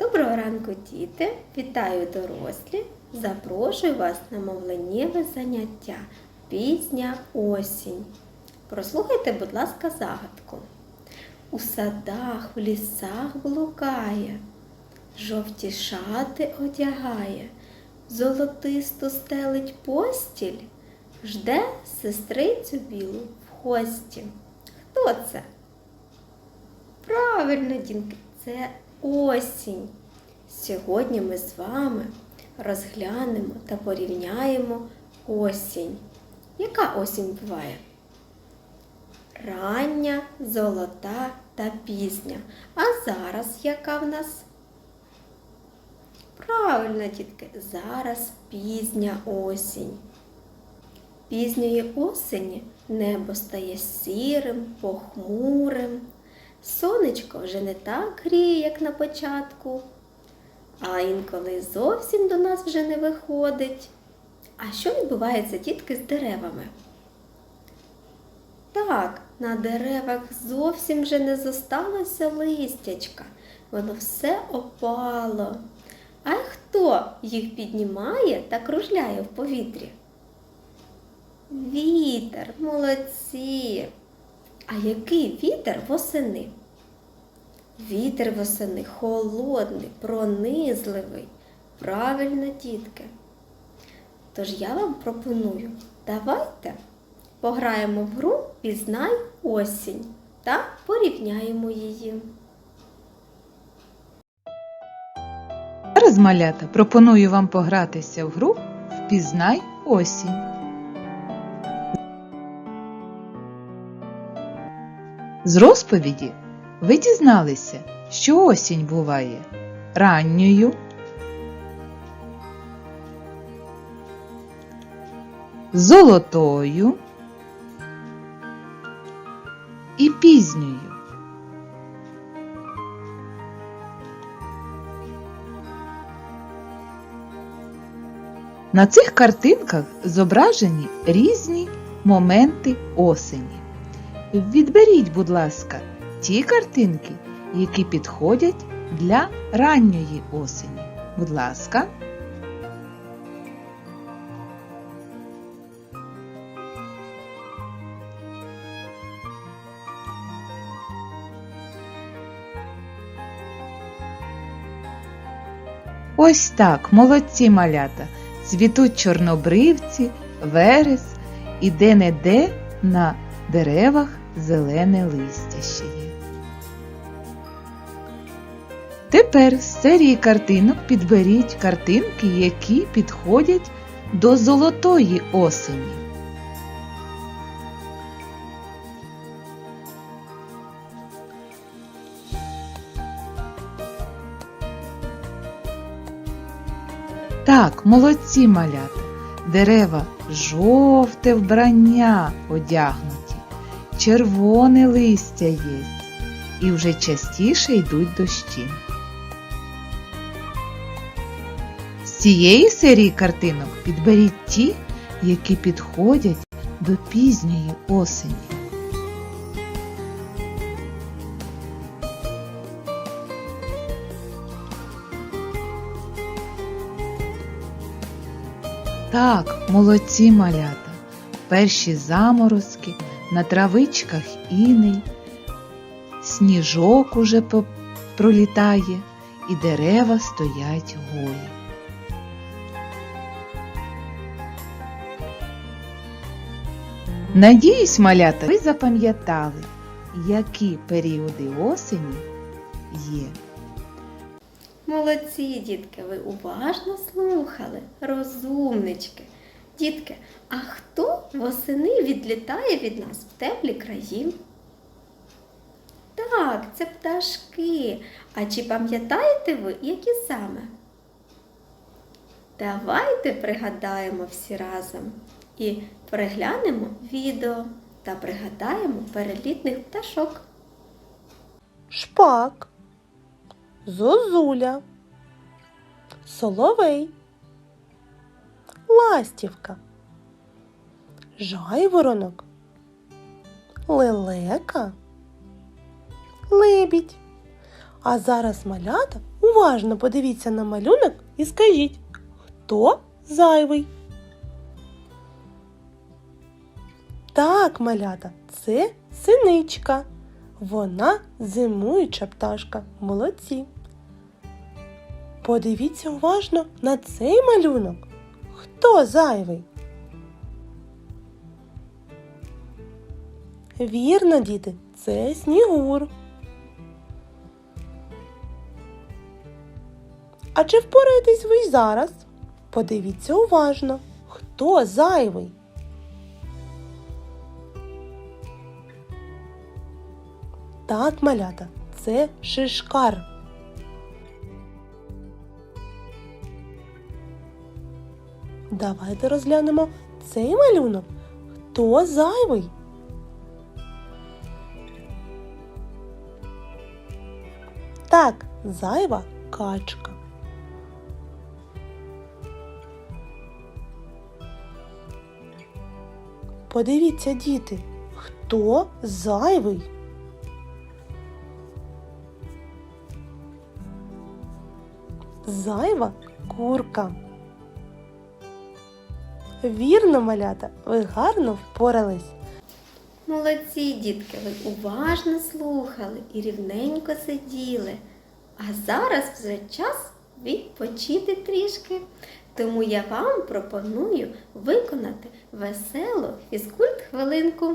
Доброго ранку, діти! Вітаю дорослі! Запрошую вас на мовленнєве заняття Пізня осінь. Прослухайте, будь ласка, загадку. У садах, в лісах блукає, жовті шати одягає, золотисту стелить постіль, жде сестрицю білу в гості. Хто це? Правильно, дінки, це осінь. Сьогодні ми з вами розглянемо та порівняємо осінь. Яка осінь буває? Рання, золота та пізня. А зараз яка в нас? Правильно, дітки, зараз пізня осінь. Пізньої осені небо стає сірим, похмурим. Сонечко вже не так гріє, як на початку, а інколи зовсім до нас вже не виходить. А що відбувається, дітки, з деревами? Так, на деревах зовсім вже не зосталося листячка, воно все опало. А хто їх піднімає та кружляє в повітрі? Вітер, молодці. А який вітер восени? Вітер восени холодний, пронизливий. Правильно, дітки. Тож я вам пропоную, давайте пограємо в гру Пізнай осінь та порівняємо її. Зараз, малята, пропоную вам погратися в гру Впізнай осінь. З розповіді ви дізналися, що осінь буває ранньою, золотою і пізньою. На цих картинках зображені різні моменти осені. Відберіть, будь ласка, ті картинки, які підходять для ранньої осені. Будь ласка. Ось так, молодці малята, цвітуть чорнобривці, верес і де-не-де на деревах зелене листя ще є. Тепер з серії картинок підберіть картинки, які підходять до золотої осені. Так, молодці малята, дерева жовте вбрання одягнуті, червоне листя є, і вже частіше йдуть дощі. З цієї серії картинок підберіть ті, які підходять до пізньої осені. Так, молодці малята, перші заморозки, на травичках іней, сніжок уже пролітає, і дерева стоять голі. Надіюсь, малята, ви запам'ятали, які періоди осені є. Молодці, дітки, ви уважно слухали, розумнички. Дітки, а хто восени відлітає від нас в теплі краї? Так, це пташки. А чи пам'ятаєте ви, які саме? Давайте пригадаємо всі разом і переглянемо відео та пригадаємо перелітних пташок. Шпак, Зозуля, Соловей, Ластівка, Жайворонок, Лелека, Лебідь, А зараз малята уважно подивіться на малюнок і скажіть, хто зайвий? Так, малята, це синичка. Вона зимуюча пташка. Молодці. Подивіться уважно на цей малюнок. Хто зайвий? Вірно, діти, це снігур. А чи впораєтесь ви й зараз? Подивіться уважно, хто зайвий. Так, малята, це шишкар. Давайте розглянемо цей малюнок. Хто зайвий? Так, зайва качка. Подивіться, діти, хто зайвий? Зайва курка. Вірно, малята, ви гарно впорались. Молодці, дітки, ви уважно слухали і рівненько сиділи. А зараз вже час відпочити трішки. Тому я вам пропоную виконати веселу фізкульт хвилинку.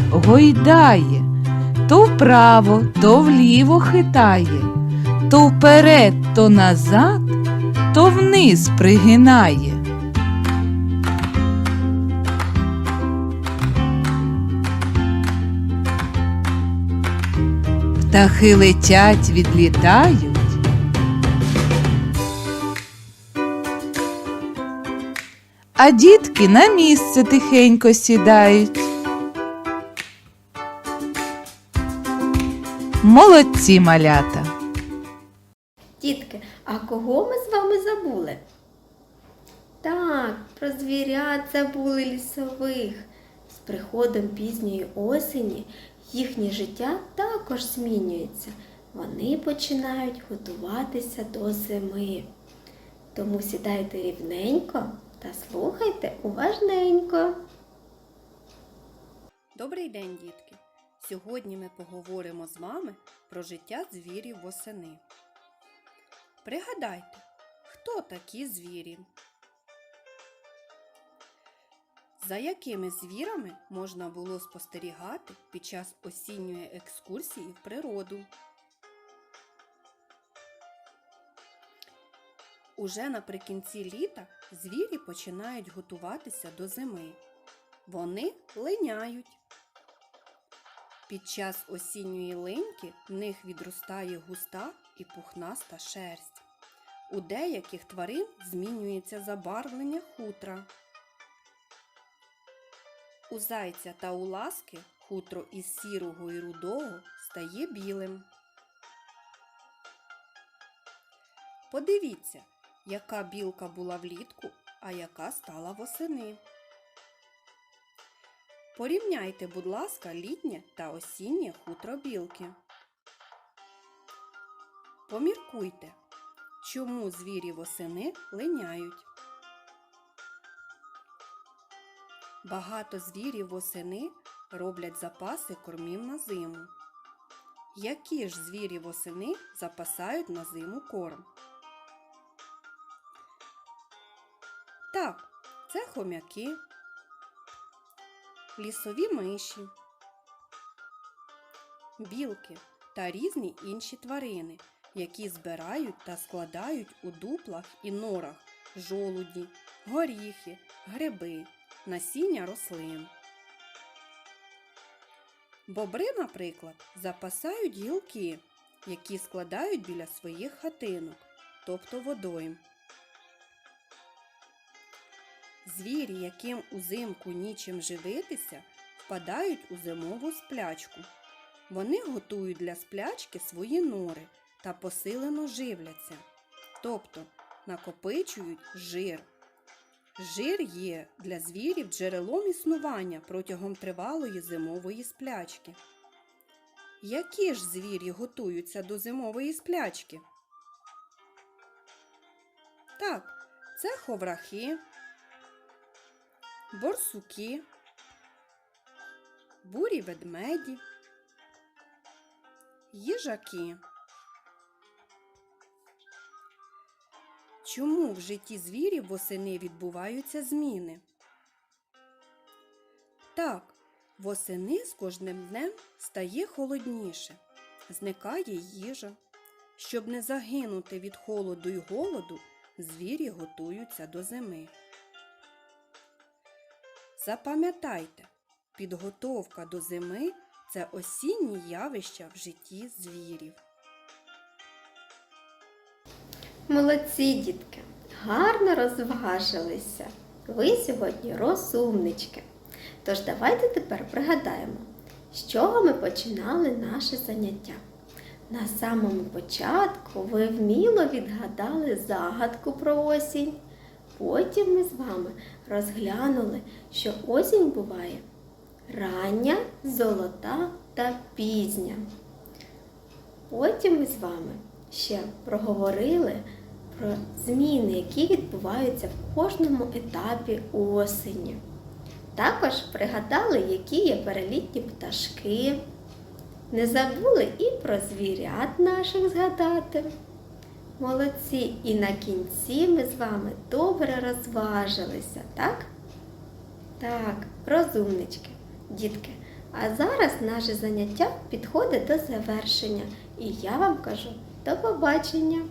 гойдає, то вправо, то вліво хитає, то вперед, то назад, то вниз пригинає. Птахи летять, відлітають. а дітки на місце тихенько сідають. Молодці малята. Дітки, а кого ми з вами забули? Так, про звірят забули лісових. З приходом пізньої осені їхнє життя також змінюється. Вони починають готуватися до зими. Тому сідайте рівненько та слухайте уважненько. Добрий день, дітки! Сьогодні ми поговоримо з вами про життя звірів восени. Пригадайте, хто такі звірі? За якими звірами можна було спостерігати під час осінньої екскурсії в природу? Уже наприкінці літа звірі починають готуватися до зими. Вони линяють. Під час осінньої линьки в них відростає густа і пухнаста шерсть. У деяких тварин змінюється забарвлення хутра. У зайця та у ласки хутро із сірого і рудого стає білим. Подивіться, яка білка була влітку, а яка стала восени. Порівняйте, будь ласка, літнє та осіннє хутро білки. Поміркуйте, чому звірі восени линяють. Багато звірів восени роблять запаси кормів на зиму. Які ж звірі восени запасають на зиму корм? Так, це хомяки, лісові миші, білки та різні інші тварини, які збирають та складають у дуплах і норах жолуді, горіхи, гриби, насіння рослин. Бобри, наприклад, запасають гілки, які складають біля своїх хатинок, тобто водойм. Звірі, яким узимку нічим живитися, впадають у зимову сплячку. Вони готують для сплячки свої нори та посилено живляться, тобто накопичують жир. Жир є для звірів джерелом існування протягом тривалої зимової сплячки. Які ж звірі готуються до зимової сплячки? Так, це ховрахи, борсуки, бурі ведмеді, їжаки. Чому в житті звірів восени відбуваються зміни? Так, восени з кожним днем стає холодніше, зникає їжа. Щоб не загинути від холоду й голоду, звірі готуються до зими. Запам'ятайте, підготовка до зими це осінні явища в житті звірів. Молодці, дітки, гарно розважилися. Ви сьогодні розумнички. Тож давайте тепер пригадаємо, з чого ми починали наше заняття. На самому початку ви вміло відгадали загадку про осінь. Потім ми з вами розглянули, що осінь буває рання, золота та пізня. Потім ми з вами ще проговорили про зміни, які відбуваються в кожному етапі осені. Також пригадали, які є перелітні пташки. Не забули і про звірят наших згадати. Молодці! І на кінці ми з вами добре розважилися, так? Так, розумнички, дітки. А зараз наше заняття підходить до завершення. І я вам кажу до побачення!